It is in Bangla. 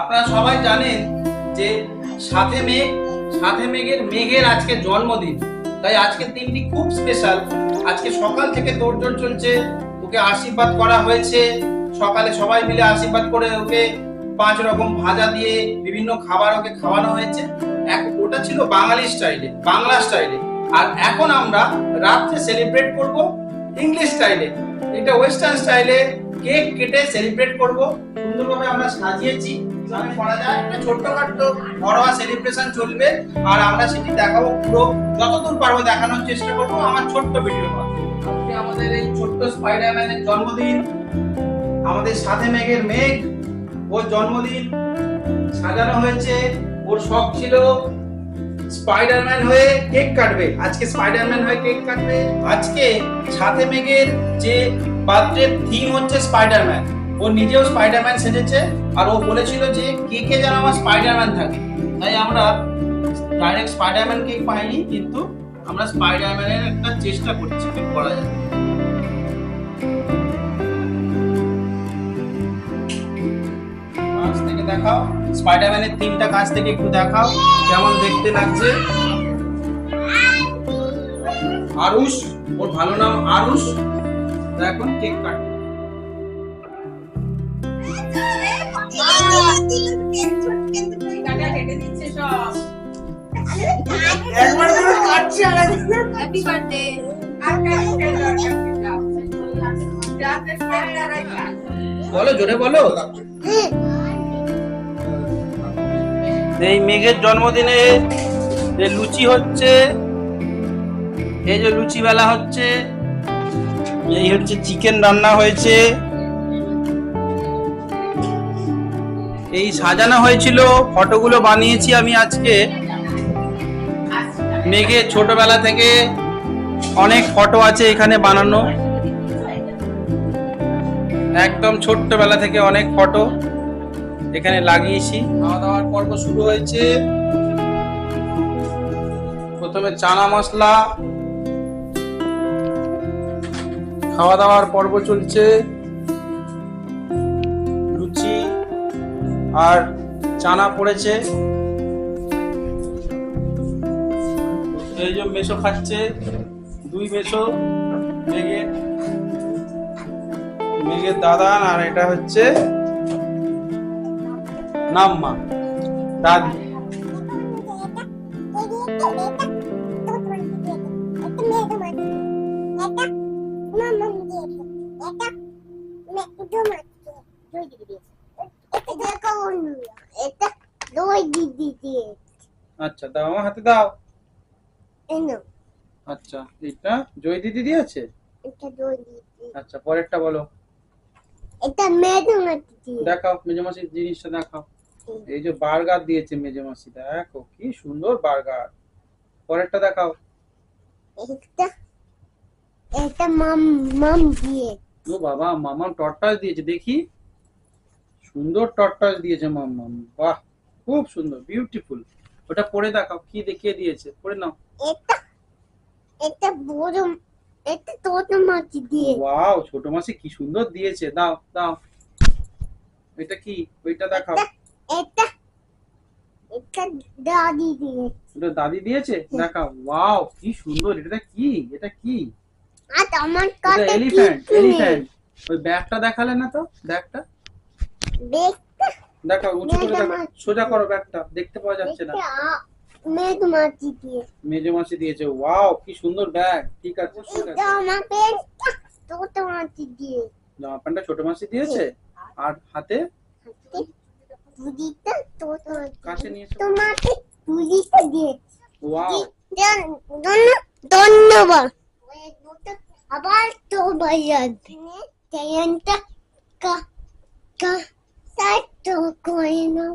আপনারা সবাই জানেন যে সাথে মেঘ, সাথে মেঘের মেঘের আজকে জন্মদিন। তাই আজকের দিনটি খুব স্পেশাল আজকে সকাল থেকে তোড়জোড় চলছে, ওকে আশীর্বাদ করা হয়েছে। সকালে সবাই মিলে আশীর্বাদ করে ওকে পাঁচ রকম ভাজা দিয়ে বিভিন্ন খাবার ওকে খাওয়ানো হয়েছে। এক, ওটা ছিল বাঙালি স্টাইলে, বাংলা স্টাইলে। আর এখন আমরা রাত্রে সেলিব্রেট করব ইংলিশ স্টাইলে। এটা ওয়েস্টার্ন স্টাইলে কেক কেটে সেলিব্রেট করব। সুন্দরভাবে আমরা সাজিয়েছি। কীভাবে করা যায়। একটা ছোট্টখাট্টো ঘরোয়া সেলিব্রেশন চলবে। আর আমরা সেটি দেখাবো পুরো। যতদূর পারব দেখানোর চেষ্টা করব আমার ছোট্ট ভিডিও আজকে আমাদের এই ছোট্ট স্পাইডারম্যানের জন্মদিন। আমাদের সাথে মেঘের মেঘ। ওর জন্মদিন সাজানো হয়েছে। ওর শখ ছিল স্পাইডারম্যান হয়ে কেক কাটবে। আজকে স্পাইডারম্যান হয়ে কেক কাটবে। আজকে সাথে মেঘের যে বার্থডে থিম হচ্ছে স্পাইডারম্যান ও নিজেও স্পাইডারম্যান সেজেছে আর ও বলেছিল যে কে কে যেন আমার স্পাইডারম্যান থাকে। তাই আমরা ডাইরেক্ট স্পাইডারম্যান কেক পাইনি, কিন্তু আমরা স্পাইডারম্যানের একটা চেষ্টা করছি, কি করা যায়। দেখাও স্পাইডারম্যানের তিনটা কাছ থেকে একটু দেখাও, কেমন দেখতে লাগছে। আরুষ, ওর ভালো নাম আরুষ। এখন কেক কাট বলো জোরে বলো। এই মেঘের জন্মদিনে যে লুচি হচ্ছে এই যে লুচি বেলা হচ্ছে এই হচ্ছে চিকেন রান্না হয়েছে। এই সাজানো হয়েছিল, ফটোগুলো বানিয়েছি আমি আজকে। মেঘের ছোটবেলা থেকে অনেক ফটো আছে এখানে বানানো। একদম ছোট্টবেলা থেকে অনেক ফটো এখানে লাগিয়েছি। খাওয়া দাওয়ার পর্ব শুরু হয়েছে। প্রথমে চানা মশলা। খাওয়া দাওয়ার পর্ব চলছে। আর চানা পড়েছে। এই যে মেশো খাচ্ছে, দুই মেশো, মেঘে মেঘের দাদান, আর এটা হচ্ছে নাম্মা, দাদি। দই দিদি দিয়ে আচ্ছা দাও আমার হাতে দাও। এনো। আচ্ছা এটা জয় দিদি দিয়েছে? এটা দই দিদি। আচ্ছা পরেরটা বলো। এটা মেদো মাটি দিয়ে। দেখাও মেজমাসির জিনিসটা দেখাও। এই যে বার্গার দিয়েছে মেজমাসি দেখো কি সুন্দর বার্গার। পরেরটা দেখাও। এটা এটা মাম মাম দিয়ে। ও বাবা মামাম টর্টাস দিয়েছে দেখি। সুন্দর টর্টাস দিয়েছে মামাম বাহ খুব সুন্দর বিউটিফুল ওটা পরে দেখাও কি দেখিয়ে দিয়েছে পরে নাও। এটা এটা বড় এটা ছোট মাটি দিয়ে। ওয়াও ছোট মাসি কি সুন্দর দিয়েছে দাও দাও। এটা কি? ওইটা দেখাও। এটা এটা দাদি দিয়ে ওটা দাদি দিয়েছে? দেখাও ওয়াও কি সুন্দর এটা কি? এটা কি? আর আমার কাছে এলিফ্যান্ট এলিফ্যান্ট ওই ব্যাগটা দেখালে না তো ব্যাগটা? দেখাও উঁচু করে আমার- সোজা করো ব্যাগটা দেখতে পাওয়া যাচ্ছে না। দিয়ে। মেজো মাসি দিয়েছে। ওয়াও কি সুন্দর ব্যাগ। ঠিক আছে ঠিক ছোট মাটি দিয়ে। জামা প্যান্টটা ছোট মাসি দিয়েছে? আর হাতে? দুদিটা ছোট কাছে নিয়েছে তোমাকে দুদিটা দিয়ে। ওয়াও। ধন্যবাদ। আবার তো কা কা সাইড তো করে নাও